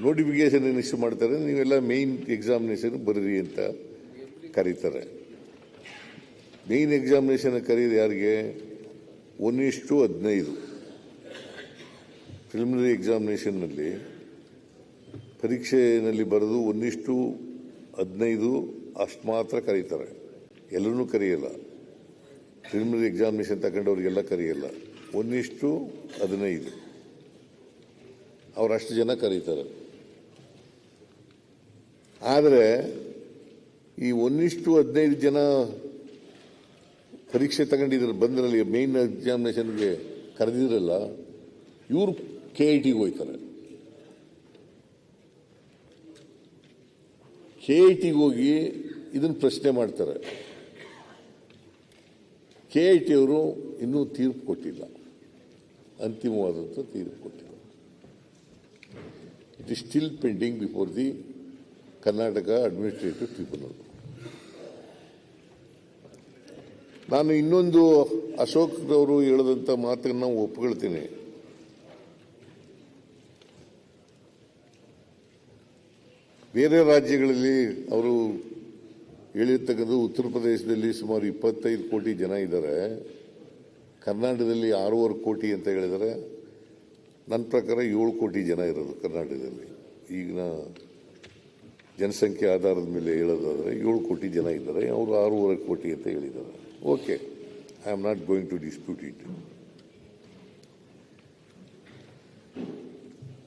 Notification issue ಮಾಡ್ತಾರೆ? ನೀವೆಲ್ಲ main examination ಬರೀರಿ ಅಂತ ಕರೀತಾರೆ. ಮೇಯ್ನ್ ಎಕ್ಸಾಮಿನೇಷನ್ ಕರೀದು ಯಾರಿಗೆ? ಒನ್ ಇಷ್ಟು ಹದಿನೈದು. ಪ್ರಿಲಿಮಿನರಿ ಎಕ್ಸಾಮಿನೇಷನ್ನಲ್ಲಿ ಪರೀಕ್ಷೆಯಲ್ಲಿ ಬರೆದು ಒಂದಿಷ್ಟು ಹದಿನೈದು ಅಷ್ಟು ಮಾತ್ರ ಕರೀತಾರೆ. ಎಲ್ಲರೂ ಕರೆಯಲ್ಲ. Preliminary examination ತಗೊಂಡವ್ರಿಗೆಲ್ಲ ಕರೆಯಲ್ಲ. ಒಂದಿಷ್ಟು ಹದಿನೈದು. ಅವರಷ್ಟು ಜನ ಕರೀತಾರೆ. ಆದರೆ ಈ ಒಂದಿಷ್ಟು ಹದಿನೈದು ಜನ ಪರೀಕ್ಷೆ ತಗೊಂಡಿದ್ರು, ಬಂದ್ರಲ್ಲಿ ಮೇನ್ ಎಕ್ಸಾಮಿನೇಷನ್ಗೆ ಕರೆದಿದ್ರಲ್ಲ, ಇವರು ಕೆ ಐ ಟಿಗೆ ಹೋಗ್ತಾರೆ. ಕೆ ಐ ಟಿಗೆ ಹೋಗಿ ಇದನ್ನು ಪ್ರಶ್ನೆ ಮಾಡ್ತಾರೆ. ಕೆ ಐ ಟಿ ಅವರು ಇನ್ನೂ ತೀರ್ಪು ಕೊಟ್ಟಿಲ್ಲ. ಅಂತಿಮವಾದಂಥ ತೀರ್ಪು ಕೊಟ್ಟಿಲ್ಲ. It is still pending before the Karnataka administrative tribunal ನಾನು ಇನ್ನೊಂದು ಅಶೋಕ್ ಅವರು ಹೇಳಿದಂಥ ಮಾತನ್ನು ಒಪ್ಕೊಳ್ತೀನಿ. ಬೇರೆ ರಾಜ್ಯಗಳಲ್ಲಿ ಅವರು ಹೇಳಿರ್ತಕ್ಕಂಥ ಉತ್ತರ ಪ್ರದೇಶದಲ್ಲಿ ಸುಮಾರು ಇಪ್ಪತ್ತೈದು ಕೋಟಿ ಜನ ಇದ್ದಾರೆ. ಕರ್ನಾಟಕದಲ್ಲಿ ಆರೂವರೆ ಕೋಟಿ ಅಂತ ಹೇಳಿದರೆ ನನ್ನ ಪ್ರಕಾರ ಏಳು ಕೋಟಿ ಜನ ಇರೋದು ಕರ್ನಾಟಕದಲ್ಲಿ. ಈಗಿನ ಜನಸಂಖ್ಯೆ ಆಧಾರದ ಮೇಲೆ ಹೇಳೋದಾದರೆ ಏಳು ಕೋಟಿ ಜನ ಇದ್ದಾರೆ. ಅವರು ಆರೂವರೆ ಕೋಟಿ ಅಂತ ಹೇಳಿದ್ದಾರೆ. Okay I am not going to dispute it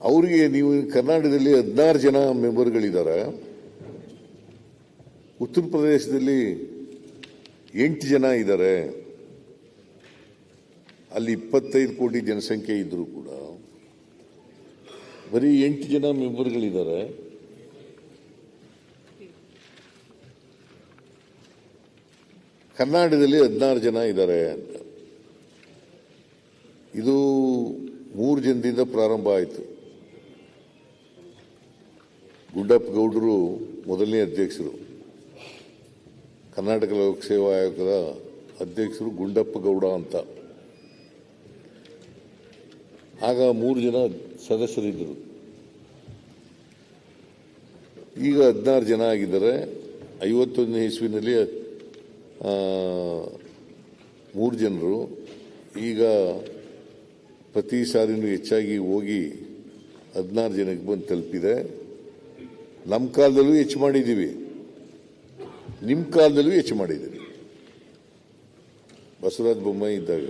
ಅವರಿಗೆ ನೀವು ಕರ್ನಾಟಕದಲ್ಲಿ ಹದಿನಾರು ಜನ ಮೆಂಬರ್ಗಳಿದ್ದಾರೆ. ಉತ್ತರ ಪ್ರದೇಶದಲ್ಲಿ ಎಂಟು ಜನ ಇದ್ದಾರೆ. ಅಲ್ಲಿ ಇಪ್ಪತ್ತೈದು ಕೋಟಿ ಜನಸಂಖ್ಯೆ ಇದ್ದರೂ ಕೂಡ ಬರೀ ಎಂಟು ಜನ ಮೆಂಬರ್ಗಳಿದ್ದಾರೆ. ಕರ್ನಾಟಕದಲ್ಲಿ ಹದಿನಾರು ಜನ ಇದ್ದಾರೆ ಇದು ಮೂರು ಜನದಿಂದ ಪ್ರಾರಂಭ ಆಯಿತು. ಗುಂಡಪ್ಪ ಗೌಡರು ಮೊದಲನೇ ಅಧ್ಯಕ್ಷರು. ಕರ್ನಾಟಕ ಲೋಕಸೇವಾ ಆಯೋಗದ ಅಧ್ಯಕ್ಷರು ಗುಂಡಪ್ಪ ಗೌಡ ಅಂತ. ಆಗ ಮೂರು ಜನ ಸದಸ್ಯರಿದ್ದರು. ಈಗ ಹದಿನಾರು ಜನ ಆಗಿದ್ದಾರೆ. ಐವತ್ತೊಂದನೇ ಇಸ್ವಿನಲ್ಲಿ ಮೂರು ಜನರು ಈಗ ಪ್ರತಿ ಸಾರಿನೂ ಹೆಚ್ಚಾಗಿ ಹೋಗಿ ಹದಿನಾರು ಜನಕ್ಕೆ ಬಂದು ತಲುಪಿದೆ. ನಮ್ಮ ಕಾಲದಲ್ಲೂ ಹೆಚ್ಚು ಮಾಡಿದ್ದೀವಿ. ನಿಮ್ಮ ಕಾಲದಲ್ಲೂ ಹೆಚ್ಚು ಮಾಡಿದ್ದೀವಿ. ಬಸವರಾಜ ಬೊಮ್ಮಾಯಿ ಇದ್ದಾಗ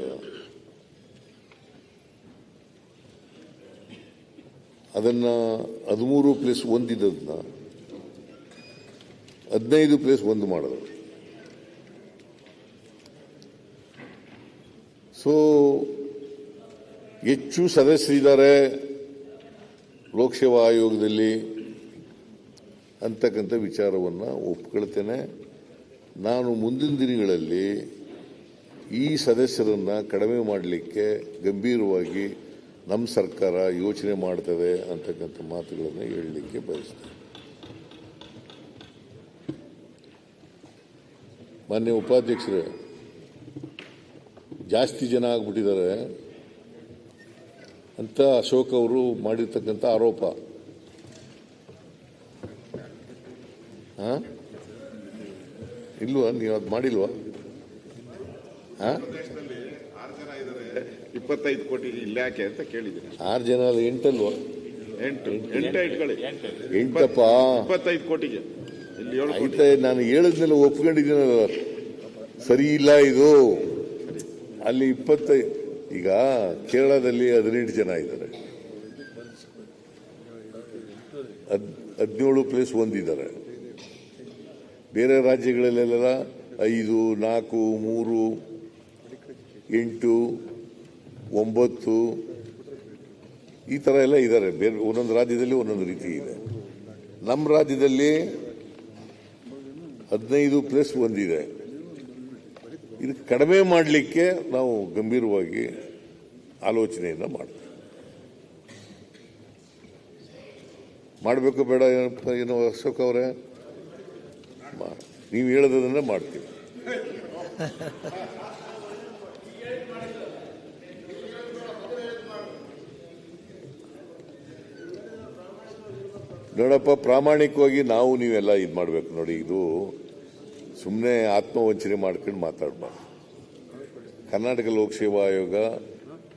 ಅದನ್ನ ಹದಿಮೂರು ಪ್ಲೇಸ್ ಒಂದಿದ್ದದನ್ನ ಹದಿನೈದು ಪ್ಲೇಸ್ ಒಂದು ಮಾಡಿದ್ರು. ಸೊ ಹೆಚ್ಚು ಸದಸ್ಯರಿದ್ದಾರೆ ಲೋಕಸೇವಾ ಆಯೋಗದಲ್ಲಿ ಅಂತಕ್ಕಂಥ ವಿಚಾರವನ್ನು ಒಪ್ಕೊಳ್ತೇನೆ. ನಾನು ಮುಂದಿನ ದಿನಗಳಲ್ಲಿ ಈ ಸದಸ್ಯರನ್ನು ಕಡಿಮೆ ಮಾಡಲಿಕ್ಕೆ ಗಂಭೀರವಾಗಿ ನಮ್ಮ ಸರ್ಕಾರ ಯೋಚನೆ ಮಾಡ್ತದೆ ಅಂತಕ್ಕಂಥ ಮಾತುಗಳನ್ನು ಹೇಳಲಿಕ್ಕೆ ಬಯಸ್ತೇನೆ. ಮಾನ್ಯ ಉಪಾಧ್ಯಕ್ಷರೇ ಜಾಸ್ತಿ ಜನ ಆಗ್ಬಿಟ್ಟಿದ್ದಾರೆ ಅಂತ ಅಶೋಕ್ ಅವರು ಮಾಡಿರ್ತಕ್ಕಂಥ ಆರೋಪ. ಇಲ್ವಾ? ನೀವು ಅದು ಮಾಡಿಲ್ವಾ? ಇಪ್ಪತ್ತೈದು ಕೋಟಿ ಇಲ್ಲ ಯಾಕೆ ಅಂತ ಕೇಳಿದ್ದೀನಿ. ಆರು ಜನ ಅಲ್ಲ ಎಂಟಲ್ವಾ? ಎಂಟು ಎಂಟು. ಇಟ್ಕೊಳ್ಳಿ. ಎಂಟಪ್ಪ. ಇಪ್ಪತ್ತೈದು ಕೋಟಿಗೆ. ಇಲ್ಲಿ ನಾನು ಹೇಳಿದ್ನೆಲ್ಲ ಒಪ್ಕೊಂಡಿದ್ದೀನಲ್ಲ. ಸರಿ ಇಲ್ಲ ಇದು. ಅಲ್ಲಿ ಇಪ್ಪತ್ತೈ, ಈಗ ಕೇರಳದಲ್ಲಿ ಹದಿನೆಂಟು ಜನ ಇದ್ದಾರೆ. ಹದ್- ಹದಿನೇಳು ಪ್ಲೇಸ್ ಒಂದಿದ್ದಾರೆ ಬೇರೆ ರಾಜ್ಯಗಳಲ್ಲೆಲ್ಲ ಐದು, ನಾಲ್ಕು, ಮೂರು, ಎಂಟು, ಒಂಬತ್ತು, ಈ ಥರ ಎಲ್ಲ ಇದ್ದಾರೆ. ಬೇರೆ, ಒಂದೊಂದು ರಾಜ್ಯದಲ್ಲಿ ಒಂದೊಂದು ರೀತಿ ಇದೆ. ನಮ್ಮ ರಾಜ್ಯದಲ್ಲಿ ಹದಿನೈದು ಪ್ಲೇಸ್ ಒಂದಿದೆ. ಇದು ಕಡಿಮೆ ಮಾಡಲಿಕ್ಕೆ ನಾವು ಗಂಭೀರವಾಗಿ ಆಲೋಚನೆಯನ್ನು ಮಾಡ್ತೀವಿ. ಮಾಡಬೇಕು ಬೇಡ, ಏನಪ್ಪ, ಏನು ಅಶೋಕ್ ಅವರೇ? ನೀವು ಹೇಳೋದನ್ನ ಮಾಡ್ತೀವಿ. ನೋಡಪ್ಪ, ಪ್ರಾಮಾಣಿಕವಾಗಿ ನಾವು ನೀವೆಲ್ಲ ಇದು ಮಾಡಬೇಕು ನೋಡಿ, ಇದು ಸುಮ್ಮನೆ ಆತ್ಮವಂಚನೆ ಮಾಡ್ಕೊಂಡು ಮಾತಾಡಬಾರ್ದು. ಕರ್ನಾಟಕ ಲೋಕಸೇವಾ ಆಯೋಗ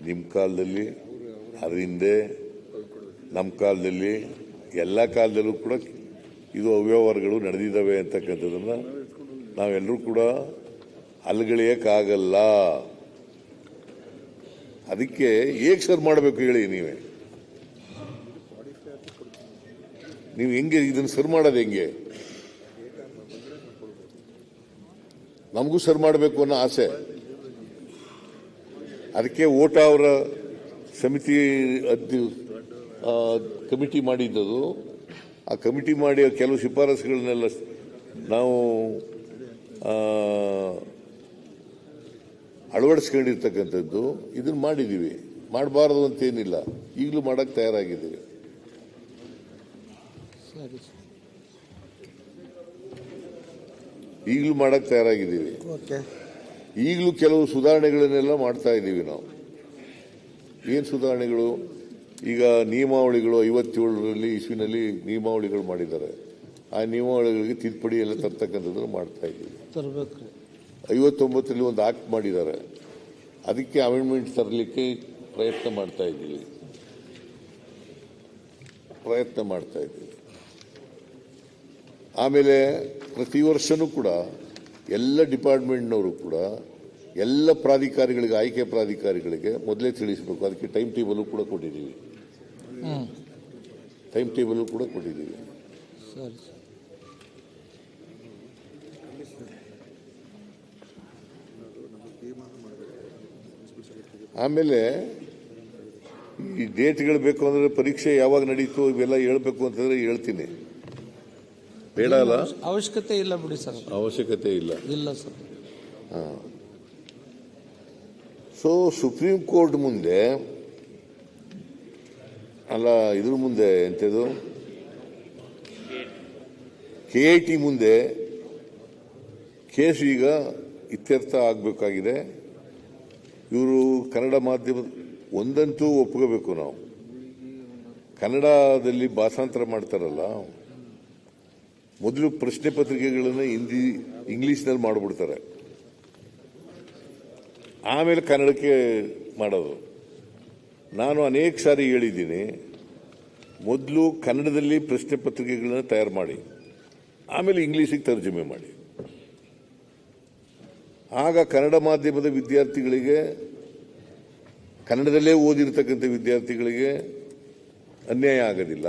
ನಿಮ್ಮ ಕಾಲದಲ್ಲಿ, ಅದ್ರ ಹಿಂದೆ ನಮ್ಮ ಕಾಲದಲ್ಲಿ, ಎಲ್ಲ ಕಾಲದಲ್ಲೂ ಕೂಡ ಇದು ಅವ್ಯವಹಾರಗಳು ನಡೆದಿದ್ದಾವೆ ಅಂತಕ್ಕಂಥದ್ದನ್ನು ನಾವೆಲ್ಲರೂ ಕೂಡ ಅಲ್ಗಳಿಯಕ್ಕಾಗಲ್ಲ ಅದಕ್ಕೆ ಹೇಗೆ ಸರ್ ಮಾಡಬೇಕು ಹೇಳಿ ನೀವೇ? ನೀವು ಹೆಂಗೆ ಇದನ್ನು ಸರ್ ಮಾಡೋದು ಹೆಂಗೆ? ನಮಗೂ ಸರ್ ಮಾಡಬೇಕು ಅನ್ನೋ ಆಸೆ. ಅದಕ್ಕೆ ಓಟ ಅವರ ಸಮಿತಿ ಕಮಿಟಿ ಮಾಡಿದ್ದದು. ಆ ಕಮಿಟಿ ಮಾಡಿ ಕೆಲವು ಶಿಫಾರಸುಗಳನ್ನೆಲ್ಲ ನಾವು ಅಳವಡಿಸ್ಕೊಂಡಿರ್ತಕ್ಕಂಥದ್ದು ಇದನ್ನು ಮಾಡಿದ್ದೀವಿ ಮಾಡಬಾರದು ಅಂತೇನಿಲ್ಲ. ಈಗಲೂ ಮಾಡಕ್ಕೆ ತಯಾರಾಗಿದ್ದೀವಿ ಸರಿ ಸರ್ ಈಗಲೂ ಮಾಡಕ್ಕೆ ತಯಾರಾಗಿದ್ದೀವಿ. ಓಕೆ. ಈಗಲೂ ಕೆಲವು ಸುಧಾರಣೆಗಳನ್ನೆಲ್ಲ ಮಾಡ್ತಾ ಇದ್ದೀವಿ ನಾವು. ಏನು ಸುಧಾರಣೆಗಳು? ಈಗ ನಿಯಮಾವಳಿಗಳು ಐವತ್ತೇಳರಲ್ಲಿ ಇಸ್ವಿನಲ್ಲಿ ನಿಯಮಾವಳಿಗಳು ಮಾಡಿದ್ದಾರೆ. ಆ ನಿಯಮಾವಳಿಗಳಿಗೆ ತಿದ್ದುಪಡಿ ಎಲ್ಲ ತರ್ತಕ್ಕಂಥದ್ದನ್ನು ಮಾಡ್ತಾ ಇದ್ದೀವಿ. ಐವತ್ತೊಂಬತ್ತರಲ್ಲಿ ಒಂದು ಆಕ್ಟ್ ಮಾಡಿದ್ದಾರೆ. ಅದಕ್ಕೆ ಅಮೆಂಡ್ಮೆಂಟ್ ತರಲಿಕ್ಕೆ ಪ್ರಯತ್ನ ಮಾಡ್ತಾ ಇದ್ದೀವಿ. ಪ್ರಯತ್ನ ಮಾಡ್ತಾ ಇದ್ದೀವಿ. ಆಮೇಲೆ ಪ್ರತಿ ವರ್ಷನೂ ಕೂಡ ಎಲ್ಲ ಡಿಪಾರ್ಟ್ಮೆಂಟ್ನವರು ಕೂಡ ಎಲ್ಲ ಪ್ರಾಧಿಕಾರಿಗಳಿಗೆ ಆಯ್ಕೆ ಪ್ರಾಧಿಕಾರಿಗಳಿಗೆ ಮೊದಲೇ ತಿಳಿಸಬೇಕು. ಅದಕ್ಕೆ ಟೈಮ್ ಟೇಬಲ್ ಕೂಡ ಕೊಟ್ಟಿದ್ದೀವಿ. ಟೈಮ್ ಟೇಬಲ್ ಕೂಡ ಕೊಟ್ಟಿದ್ದೀವಿ. ಆಮೇಲೆ ಈ ಡೇಟ್ಗಳು ಬೇಕು ಅಂದರೆ ಪರೀಕ್ಷೆ ಯಾವಾಗ ನಡೀತು ಇವೆಲ್ಲ ಹೇಳಬೇಕು ಅಂತಂದರೆ ಹೇಳ್ತೀನಿ. ಬೇಡ ಅಲ್ಲ ಅವಶ್ಯಕತೆ ಇಲ್ಲ ಬಿಡಿ ಸರ್. ಅವಶ್ಯಕತೆ ಇಲ್ಲ. ಇಲ್ಲ ಸರ್. ಸೊ ಸುಪ್ರೀಂ ಕೋರ್ಟ್ ಮುಂದೆ ಅಲ್ಲ ಇದ್ರ ಮುಂದೆ ಎಂಥದ್ದು ಕೆ ಐ ಟಿ ಮುಂದೆ ಕೇಸ್ ಈಗ ಇತ್ಯರ್ಥ ಆಗಬೇಕಾಗಿದೆ. ಇವರು ಕನ್ನಡ ಮಾಧ್ಯಮ ಒಂದಂತೂ ಒಪ್ಕೋಬೇಕು ನಾವು. ಕನ್ನಡದಲ್ಲಿ ಭಾಷಾಂತರ ಮಾಡ್ತಾರಲ್ಲ. ಮೊದಲು ಪ್ರಶ್ನೆ ಪತ್ರಿಕೆಗಳನ್ನು ಹಿಂದಿ, ಇಂಗ್ಲೀಷ್ನಲ್ಲಿ ಮಾಡಿಬಿಡ್ತಾರೆ. ಆಮೇಲೆ ಕನ್ನಡಕ್ಕೆ ಮಾಡೋದು. ನಾನು ಅನೇಕ ಸಾರಿ ಹೇಳಿದ್ದೀನಿ, ಮೊದಲು ಕನ್ನಡದಲ್ಲಿ ಪ್ರಶ್ನೆ ಪತ್ರಿಕೆಗಳನ್ನ ತಯಾರು ಮಾಡಿ, ಆಮೇಲೆ ಇಂಗ್ಲೀಷಿಗೆ ತರ್ಜುಮೆ ಮಾಡಿ. ಆಗ ಕನ್ನಡ ಮಾಧ್ಯಮದ ವಿದ್ಯಾರ್ಥಿಗಳಿಗೆ, ಕನ್ನಡದಲ್ಲೇ ಓದಿರ್ತಕ್ಕಂಥ ವಿದ್ಯಾರ್ಥಿಗಳಿಗೆ ಅನ್ಯಾಯ ಆಗೋದಿಲ್ಲ.